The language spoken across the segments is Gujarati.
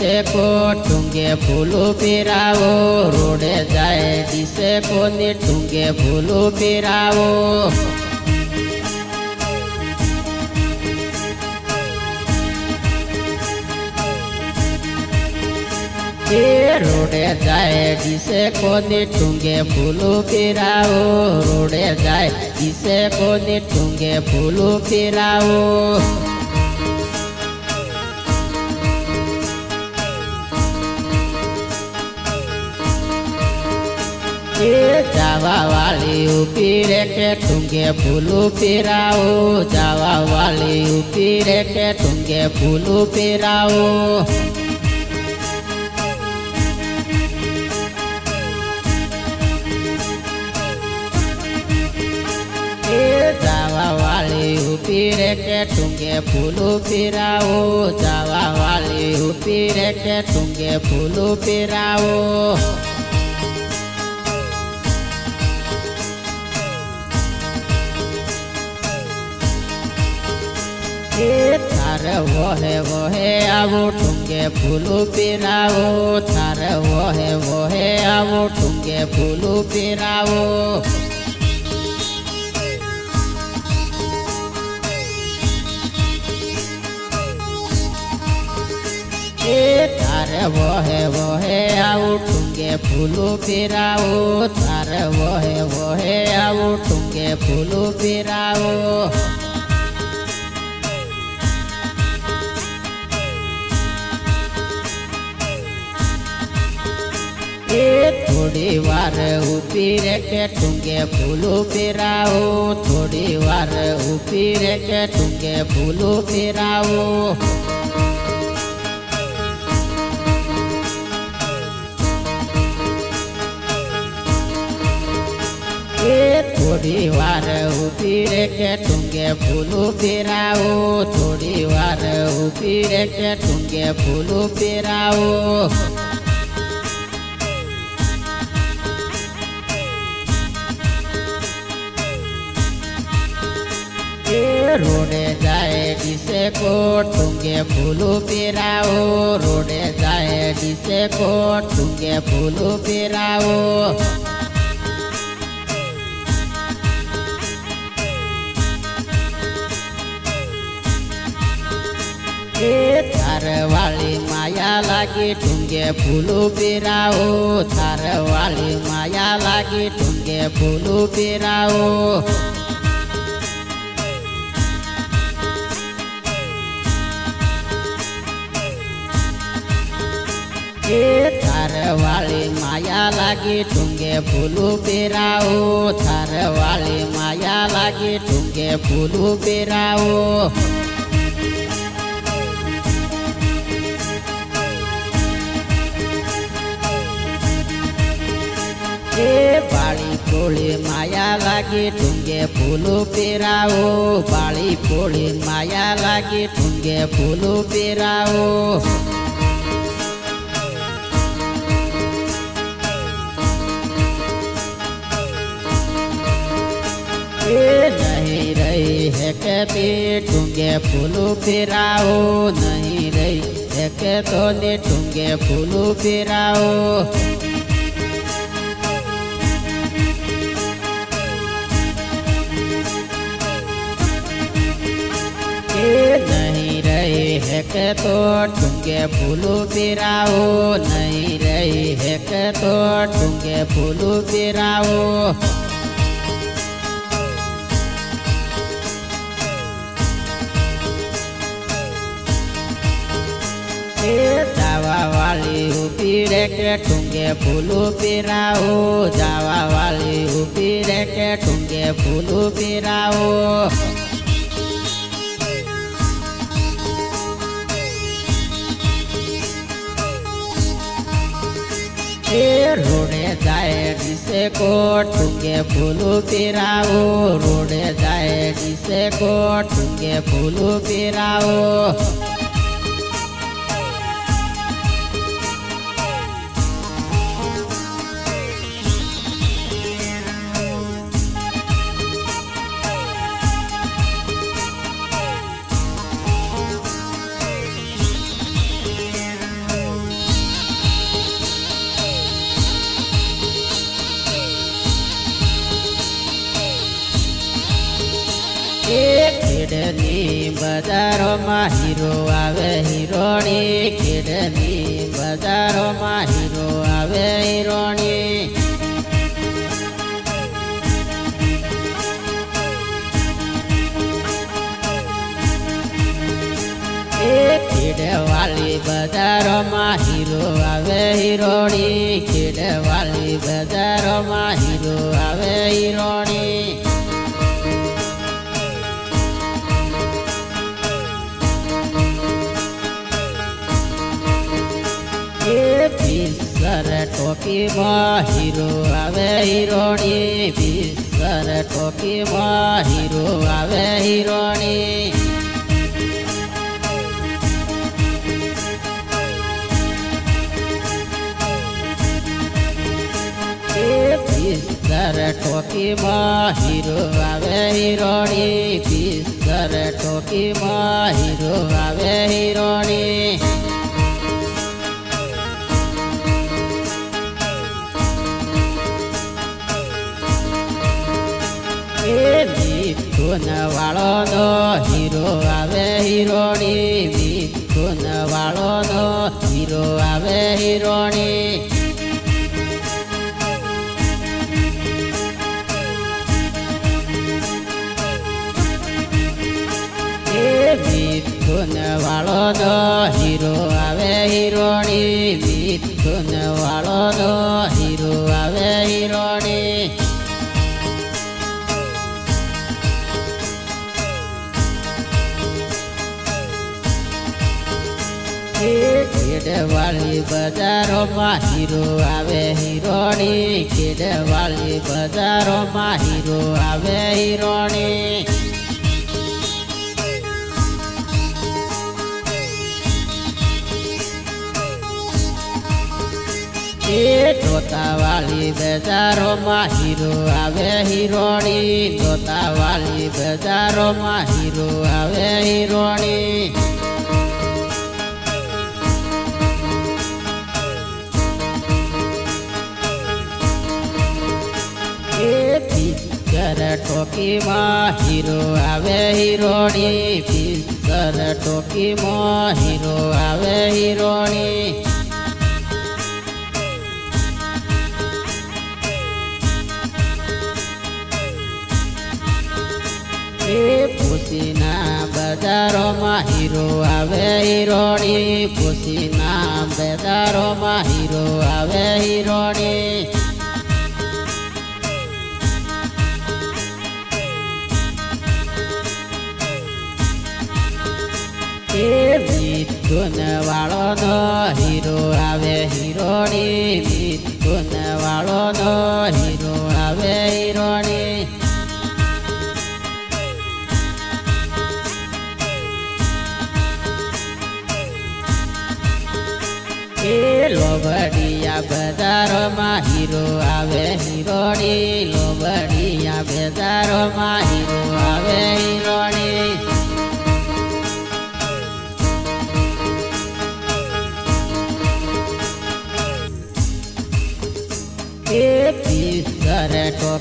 દિશે કો ટુંગે ફૂલું પીરાવો રોડે જાય દિશે કોની ટુંગે ફૂલું પીરાવો એ રોડે જાય દિશે કોની ટુંગે ફૂલું પીરાવો રોડે જાય દિશે કોની ટુંગે ફૂલું પીરાવો જાવા વાળી ઊભી રે કે ઠુંગે ફૂલું પીરાવો જાવા વાળી ઊભી રે કે ઠુંગે ફૂલું પીરાવો એ જાવા વાળી ઊભી રે કે ટુંગે ફૂલું પીરાવો જાવા વાળી ઊભી રે કે ટુંગે ફૂલું પીરાવો એ થાર વહે વહે આવો ટુંગે ફૂલું પીરાવો થાર વહે વહે આવો ટુંગે ફૂલું પીરાવો એ તારે વહે વહે આવું ટુંગે ફૂલું પીરાવો તારે વહે વહે આવું ટુંગે ફૂલું પીરાવો એ થોડી વાર ઊભી રે કે ટુંગે ફૂલું પીરાવો થોડી વાર ઊભી રે કે ટુંગે ફૂલું પીરાવો એ થોડી વાર ઊભી રે કે ટુંગે ફૂલું પીરાવો થોડી વાર ઊભી રે કે ટુંગે ફૂલું પીરાવો રોડે જાય દિશે કોટ તુંગે ફૂલું પીરાવો રોડે જાય દિશે કોટ તુંગે ફૂલું પીરાવો એ તાર વાળી માયા લાગી ટુંગે ફૂલું પીરાવો તાર વાળી માયા લાગી ટુંગે ફૂલું પીરાવો એ તાર વાળી માયા લાગી ટુંગે ફૂલું પીરાવો તાર વાળી માયા લાગી ટુંગે ફૂલું પીરાવો એ બાળી પોળી માયા લાગી ટુંગે ફૂલું પીરાવો બાળી પોળી માયા લાગી ટુંગે ફૂલું પીરાવો રહી હે કે પી ટુંગે ફૂલું પીરાવો નહીં રહી હે કે તો ને ટુંગે ફૂલું પીરાવો એ નહીં રહી હે કે તો ટુંગે ફૂલું પીરાવો નહીં જાવા વાળી ઊભી રે કે ટુંગે ફૂલું પીરાવો જાવા વાળી ઊભી રે કે ટુંગે ફૂલું પીરાવો એ રોડે જાય દિશે કો ટુંગે ફૂલું પીરાવો રોડે જાય દિશે કો ટુંગે ફૂલું પીરાવો બજારોમાં હીરો આવે હિરોણી ખેડની બજારોમાં હીરો આવે હિરોણી ખેડવાલી બજારોમાં હીરો આવે હિરોણી ખેડવાલી બજારોમાં હીરો આવે હિરોણી ભીસર ટોપીમાં હીરો આવે હીરોણી ભીસર ટોપીમાં હીરો આવે હીરોણી ભીસર ટોપીમાં હીરો આવે હીરોણી ભીસર ટોપીમાં હીરો આવે હિરોણી મિથુન વાળો નો હીરો આવે હિરોણી મિથુન વાળો નો હીરો આવે હિરોણી વાળો નો હીરો આવે હિરોણી મિથુન વાળો નો હીરો આવે ખેડવાળી બજારોમાં હીરો આવે હિરોણી ખેડવાળી બજારોમાં હીરો આવે હિરોણી એ તોતાવાળી બજારોમાં હીરો આવે હિરોણી તોતાવાળી બજારોમાં હીરો આવે હિરોણી ટોકીમાં હીરો આવે હિરોણી પિક્ચર ટોકીમાં હીરો આવે હિરોણી પુસીના બજારોમાં હીરો આવે હિરોણી પુસીના બજારોમાં હીરો આવે હિરોણી મિથુન વાળો નો હીરો આવે હિરોણી મિથુન વાળો નો હીરો આવે હિરોણી એ લોબડિયા બજારોમાં હીરો આવે હિરોણી લોબડિયા બજારોમાં હીરો આવે હિરોણી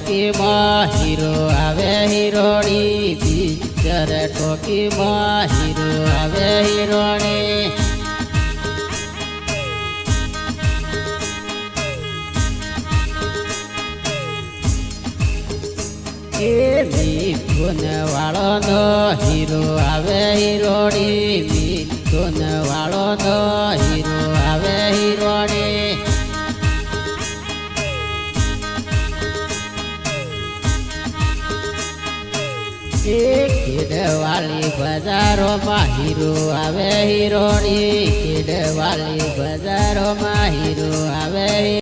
ટોપીમાં હીરો આવે હિરોણી પિક્ચર ટોપીમાં હીરો આવે હિરોણી. એ મિથુન વાળો નો હીરો આવે હિરોણી મિથુન વાળો નો ખેડવાળી બજારોમાં હીરો આવે હિરોણી ખેડવાળી બજારોમાં હીરો